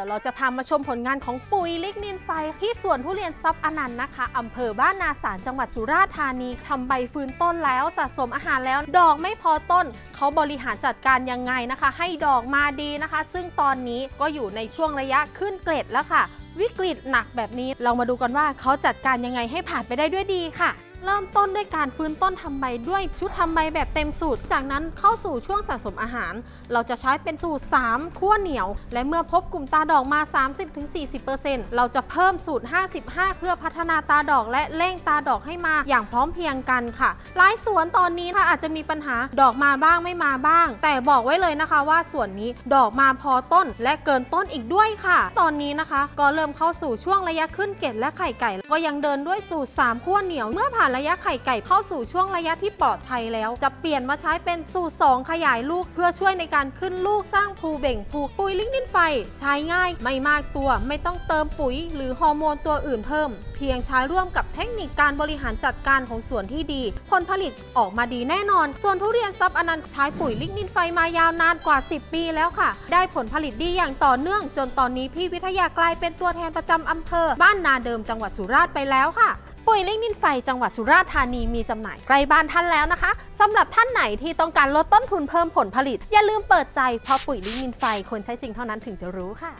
ดี๋ยวเราจะพามาชมผลงานของปุ๋ยลิกนินไฟ ที่สวนทุเรียนซับอนันต์นะคะอำเภอบ้านนาสารจังหวัดสุราษฎร์ธานีทำใบฟื้นต้นแล้วสะสมอาหารแล้ว ดอกไม่พอต้น เขาบริหารจัดการยังไงนะคะ ให้ดอกมาดีนะคะ ซึ่งตอนนี้ก็อยู่ในช่วงระยะขึ้นเกล็ดแล้วค่ะ วิกฤตหนักแบบนี้เรามาดูกันว่าเขาจัดการยังไงให้ผ่านไปได้ด้วยดีค่ะ เริ่มต้นด้วยการฟื้นต้นทำใบด้วยชุดทำใบแบบเต็มสูตร จากนั้นเข้าสู่ช่วงสะสมอาหาร เราจะใช้เป็นสูตร 3 ขั้วเหนียว และเมื่อพบกลุ่มตาดอกมา 30-40%เราจะเพิ่มสูตร 55 เพื่อพัฒนาตาดอกและเร่งตาดอกให้มาอย่างพร้อมเพรียงกันค่ะหลายสวนตอนนี้ถ้าอาจจะมีปัญหาดอกมาบ้างไม่มาบ้าง แต่บอกไว้เลยนะคะว่าส่วนนี้ดอกมาพอต้นและเกินต้นอีกด้วยค่ะ ตอนนี้นะคะ ก็เริ่มเข้าสู่ช่วงระยะขึ้นเกล็ดและไข่ไก่ ก็ยังเดินด้วยสูตร 3 ขั้วเหนียวเมื่อผ่านระยะไข่ไก่เข้าสู่ช่วงระยะที่ปลอดภัยแล้ว จะเปลี่ยนมาใช้เป็นสูตร 2 ขยายลูก เพื่อช่วยในการขึ้นลูกสร้างภูเบ่งผูกปุ๋ยลิกนินไฟ ใช้ง่ายไม่มากตัว ไม่ต้องเติมปุ๋ย หรือฮอร์โมนตัวอื่นเพิ่ม เพียงใช้ร่วมกับเทคนิคการบริหารจัดการของสวนที่ดี ผลผลิตออกมาดีแน่นอน ส่วนทุเรียนซับอนันต์ใช้ปุ๋ยลิกนินไฟมายาวนานกว่า 10 ปีแล้วค่ะ ได้ผลผลิตดีอย่างต่อเนื่อง จนตอนนี้พี่วิทยากลายเป็นตัวแทนประจำอำเภอ บ้านนาเดิมจังหวัดสุราษฎร์ไปแล้วค่ะ ปุ๋ยลิงนินไฟจังหวัดสุราษฎร์ธานีมีจำหน่ายใกล้บ้านท่านแล้วนะคะสำหรับท่านไหนที่ต้องการลดต้นทุนเพิ่มผลผลิต อย่าลืมเปิดใจเพราะปุ๋ยลิงนินไฟคนใช้จริงเท่านั้นถึงจะรู้ค่ะ